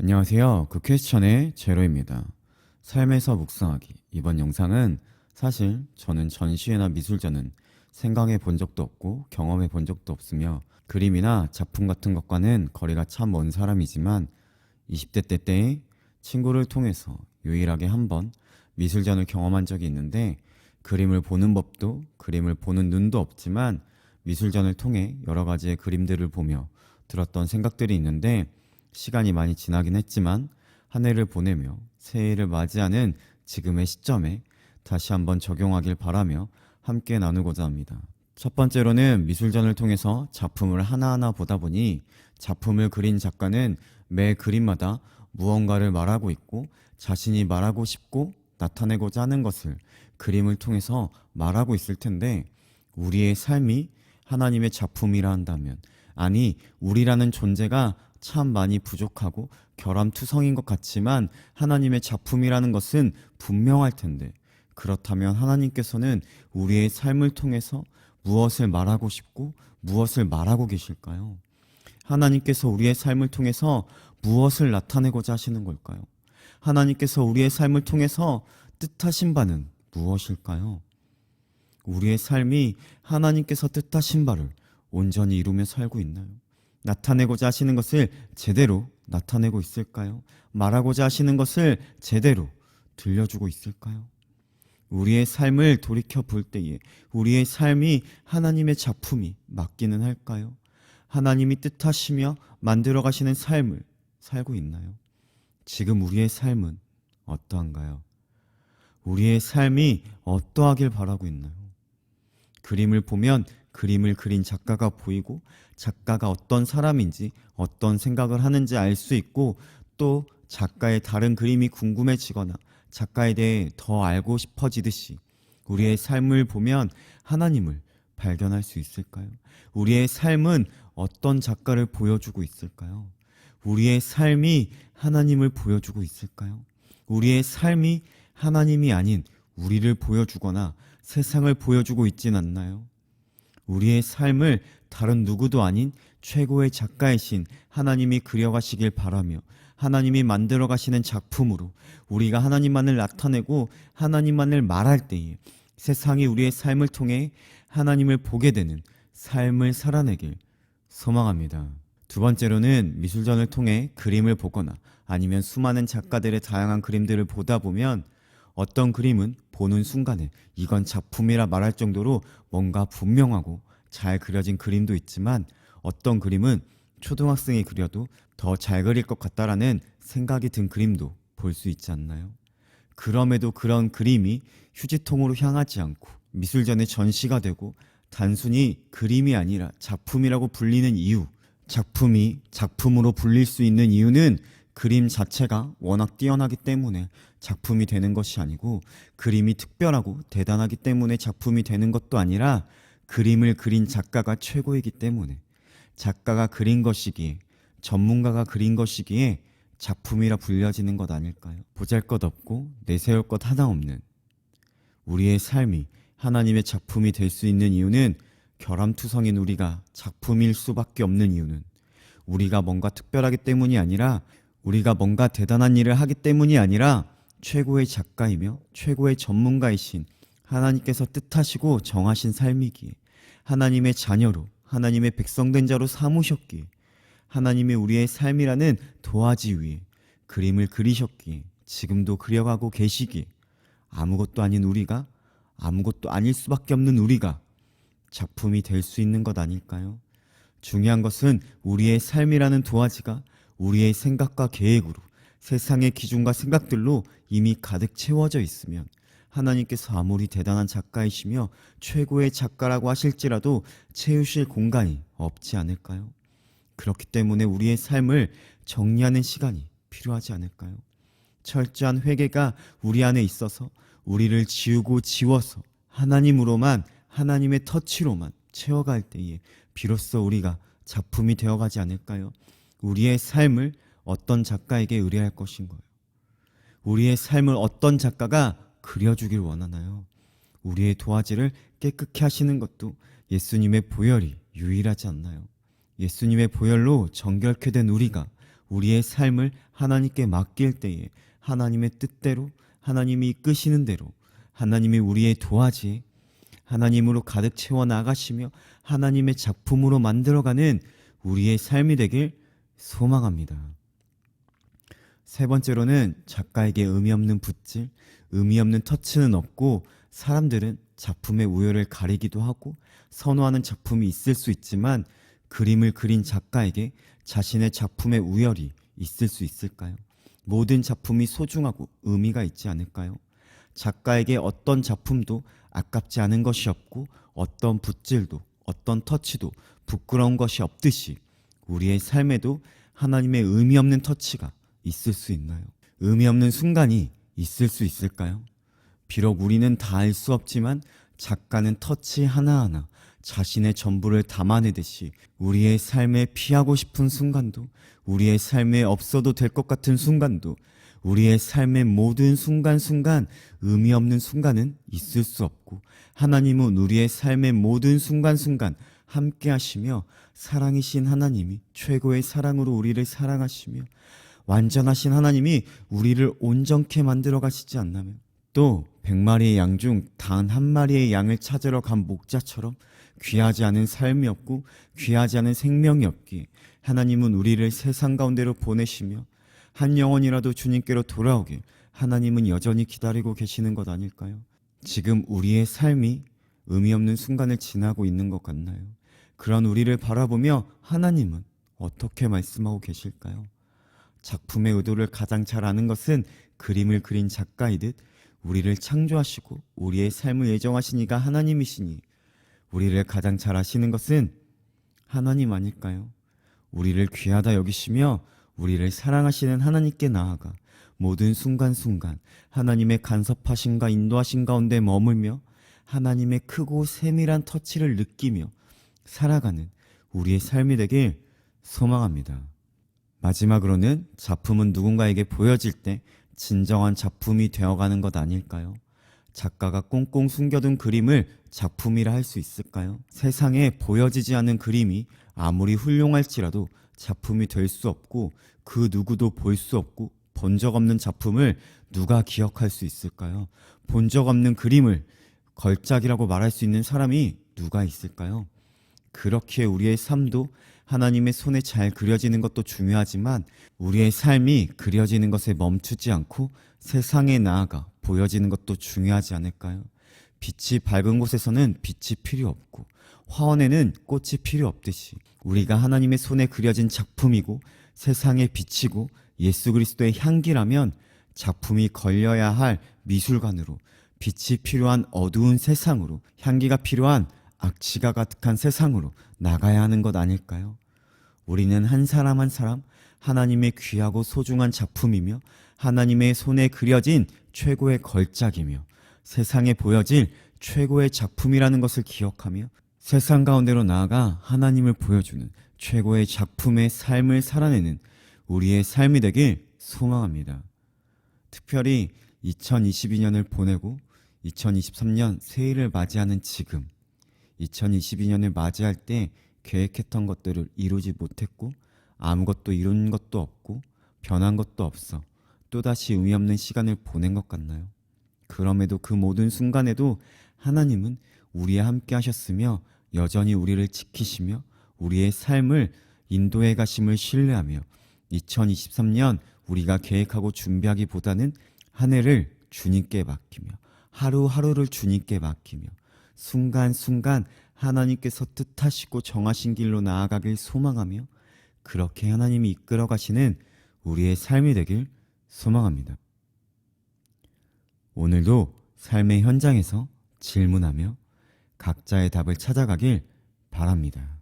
안녕하세요. 그 퀘스천의 제로입니다. 삶에서 묵상하기. 이번 영상은 사실 저는 전시회나 미술전은 생각해 본 적도 없고 경험해 본 적도 없으며 그림이나 작품 같은 것과는 거리가 참 먼 사람이지만 20대 때 때에 친구를 통해서 유일하게 한 번 미술전을 경험한 적이 있는데 그림을 보는 법도 그림을 보는 눈도 없지만 미술전을 통해 여러 가지의 그림들을 보며 들었던 생각들이 있는데 시간이 많이 지나긴 했지만 한 해를 보내며 새해를 맞이하는 지금의 시점에 다시 한번 적용하길 바라며 함께 나누고자 합니다. 첫 번째로는 미술전을 통해서 작품을 하나하나 보다 보니 작품을 그린 작가는 매 그림마다 무언가를 말하고 있고 자신이 말하고 싶고 나타내고자 하는 것을 그림을 통해서 말하고 있을 텐데 우리의 삶이 하나님의 작품이라 한다면 아니 우리라는 존재가 참 많이 부족하고 결함투성인 것 같지만 하나님의 작품이라는 것은 분명할 텐데 그렇다면 하나님께서는 우리의 삶을 통해서 무엇을 말하고 싶고 무엇을 말하고 계실까요? 하나님께서 우리의 삶을 통해서 무엇을 나타내고자 하시는 걸까요? 하나님께서 우리의 삶을 통해서 뜻하신 바는 무엇일까요? 우리의 삶이 하나님께서 뜻하신 바를 온전히 이루며 살고 있나요? 나타내고자 하시는 것을 제대로 나타내고 있을까요? 말하고자 하시는 것을 제대로 들려주고 있을까요? 우리의 삶을 돌이켜 볼 때에 우리의 삶이 하나님의 작품이 맞기는 할까요? 하나님이 뜻하시며 만들어 가시는 삶을 살고 있나요? 지금 우리의 삶은 어떠한가요? 우리의 삶이 어떠하길 바라고 있나요? 그림을 보면 그림을 그린 작가가 보이고 작가가 어떤 사람인지 어떤 생각을 하는지 알 수 있고 또 작가의 다른 그림이 궁금해지거나 작가에 대해 더 알고 싶어지듯이 우리의 삶을 보면 하나님을 발견할 수 있을까요? 우리의 삶은 어떤 작가를 보여주고 있을까요? 우리의 삶이 하나님을 보여주고 있을까요? 우리의 삶이 하나님이 아닌 우리를 보여주거나 세상을 보여주고 있진 않나요? 우리의 삶을 다른 누구도 아닌 최고의 작가이신 하나님이 그려가시길 바라며 하나님이 만들어 가시는 작품으로 우리가 하나님만을 나타내고 하나님만을 말할 때에 세상이 우리의 삶을 통해 하나님을 보게 되는 삶을 살아내길 소망합니다. 두 번째로는 미술전을 통해 그림을 보거나 아니면 수많은 작가들의 다양한 그림들을 보다 보면 어떤 그림은 보는 순간에 이건 작품이라 말할 정도로 뭔가 분명하고 잘 그려진 그림도 있지만 어떤 그림은 초등학생이 그려도 더 잘 그릴 것 같다라는 생각이 든 그림도 볼 수 있지 않나요? 그럼에도 그런 그림이 휴지통으로 향하지 않고 미술전에 전시가 되고 단순히 그림이 아니라 작품이라고 불리는 이유, 작품이 작품으로 불릴 수 있는 이유는 그림 자체가 워낙 뛰어나기 때문에 작품이 되는 것이 아니고 그림이 특별하고 대단하기 때문에 작품이 되는 것도 아니라 그림을 그린 작가가 최고이기 때문에 작가가 그린 것이기에 전문가가 그린 것이기에 작품이라 불려지는 것 아닐까요? 보잘 것 없고 내세울 것 하나 없는 우리의 삶이 하나님의 작품이 될 수 있는 이유는 결함투성인 우리가 작품일 수밖에 없는 이유는 우리가 뭔가 특별하기 때문이 아니라 우리가 뭔가 대단한 일을 하기 때문이 아니라 최고의 작가이며 최고의 전문가이신 하나님께서 뜻하시고 정하신 삶이기에 하나님의 자녀로 하나님의 백성된 자로 삼으셨기에 하나님의 우리의 삶이라는 도화지 위에 그림을 그리셨기에 지금도 그려가고 계시기에 아무것도 아닌 우리가 아무것도 아닐 수밖에 없는 우리가 작품이 될 수 있는 것 아닐까요? 중요한 것은 우리의 삶이라는 도화지가 우리의 생각과 계획으로 세상의 기준과 생각들로 이미 가득 채워져 있으면 하나님께서 아무리 대단한 작가이시며 최고의 작가라고 하실지라도 채우실 공간이 없지 않을까요? 그렇기 때문에 우리의 삶을 정리하는 시간이 필요하지 않을까요? 철저한 회개가 우리 안에 있어서 우리를 지우고 지워서 하나님으로만 하나님의 터치로만 채워갈 때에 비로소 우리가 작품이 되어가지 않을까요? 우리의 삶을 어떤 작가에게 의뢰할 것인 거예요. 우리의 삶을 어떤 작가가 그려주길 원하나요? 우리의 도화지를 깨끗게 하시는 것도 예수님의 보혈이 유일하지 않나요? 예수님의 보혈로 정결케 된 우리가 우리의 삶을 하나님께 맡길 때에 하나님의 뜻대로 하나님이 이끄시는 대로 하나님이 우리의 도화지에 하나님으로 가득 채워 나가시며 하나님의 작품으로 만들어가는 우리의 삶이 되길 소망합니다. 세 번째로는 작가에게 의미 없는 붓질, 의미 없는 터치는 없고 사람들은 작품의 우열을 가리기도 하고 선호하는 작품이 있을 수 있지만 그림을 그린 작가에게 자신의 작품의 우열이 있을 수 있을까요? 모든 작품이 소중하고 의미가 있지 않을까요? 작가에게 어떤 작품도 아깝지 않은 것이 없고 어떤 붓질도 어떤 터치도 부끄러운 것이 없듯이 우리의 삶에도 하나님의 의미 없는 터치가 있을 수 있나요? 의미 없는 순간이 있을 수 있을까요? 비록 우리는 다 알 수 없지만 작가는 터치 하나하나 자신의 전부를 담아내듯이 우리의 삶에 피하고 싶은 순간도 우리의 삶에 없어도 될 것 같은 순간도 우리의 삶의 모든 순간순간 의미 없는 순간은 있을 수 없고 하나님은 우리의 삶의 모든 순간순간 함께 하시며 사랑이신 하나님이 최고의 사랑으로 우리를 사랑하시며 완전하신 하나님이 우리를 온전케 만들어 가시지 않나면 또 백마리의 양 중 단 한 마리의 양을 찾으러 간 목자처럼 귀하지 않은 삶이 없고 귀하지 않은 생명이 없기에 하나님은 우리를 세상 가운데로 보내시며 한 영혼이라도 주님께로 돌아오길 하나님은 여전히 기다리고 계시는 것 아닐까요? 지금 우리의 삶이 의미 없는 순간을 지나고 있는 것 같나요? 그런 우리를 바라보며 하나님은 어떻게 말씀하고 계실까요? 작품의 의도를 가장 잘 아는 것은 그림을 그린 작가이듯 우리를 창조하시고 우리의 삶을 예정하신 이가 하나님이시니 우리를 가장 잘 아시는 것은 하나님 아닐까요? 우리를 귀하다 여기시며 우리를 사랑하시는 하나님께 나아가 모든 순간순간 하나님의 간섭하심과 인도하심 가운데 머물며 하나님의 크고 세밀한 터치를 느끼며 살아가는 우리의 삶이 되길 소망합니다. 마지막으로는 작품은 누군가에게 보여질 때 진정한 작품이 되어가는 것 아닐까요? 작가가 꽁꽁 숨겨둔 그림을 작품이라 할 수 있을까요? 세상에 보여지지 않는 그림이 아무리 훌륭할지라도 작품이 될 수 없고 그 누구도 볼 수 없고 본 적 없는 작품을 누가 기억할 수 있을까요? 본 적 없는 그림을 걸작이라고 말할 수 있는 사람이 누가 있을까요? 그렇게 우리의 삶도 하나님의 손에 잘 그려지는 것도 중요하지만 우리의 삶이 그려지는 것에 멈추지 않고 세상에 나아가 보여지는 것도 중요하지 않을까요? 빛이 밝은 곳에서는 빛이 필요 없고 화원에는 꽃이 필요 없듯이 우리가 하나님의 손에 그려진 작품이고 세상에 비치고 예수 그리스도의 향기라면 작품이 걸려야 할 미술관으로 빛이 필요한 어두운 세상으로 향기가 필요한 악취가 가득한 세상으로 나가야 하는 것 아닐까요? 우리는 한 사람 한 사람 하나님의 귀하고 소중한 작품이며 하나님의 손에 그려진 최고의 걸작이며 세상에 보여질 최고의 작품이라는 것을 기억하며 세상 가운데로 나아가 하나님을 보여주는 최고의 작품의 삶을 살아내는 우리의 삶이 되길 소망합니다. 특별히 2022년을 보내고 2023년 새해를 맞이하는 지금 2022년을 맞이할 때 계획했던 것들을 이루지 못했고 아무것도 이룬 것도 없고 변한 것도 없어 또다시 의미 없는 시간을 보낸 것 같나요? 그럼에도 그 모든 순간에도 하나님은 우리와 함께 하셨으며 여전히 우리를 지키시며 우리의 삶을 인도해 가심을 신뢰하며 2023년 우리가 계획하고 준비하기보다는 한 해를 주님께 맡기며 하루하루를 주님께 맡기며 순간순간 하나님께서 뜻하시고 정하신 길로 나아가길 소망하며 그렇게 하나님이 이끌어 가시는 우리의 삶이 되길 소망합니다. 오늘도 삶의 현장에서 질문하며 각자의 답을 찾아가길 바랍니다.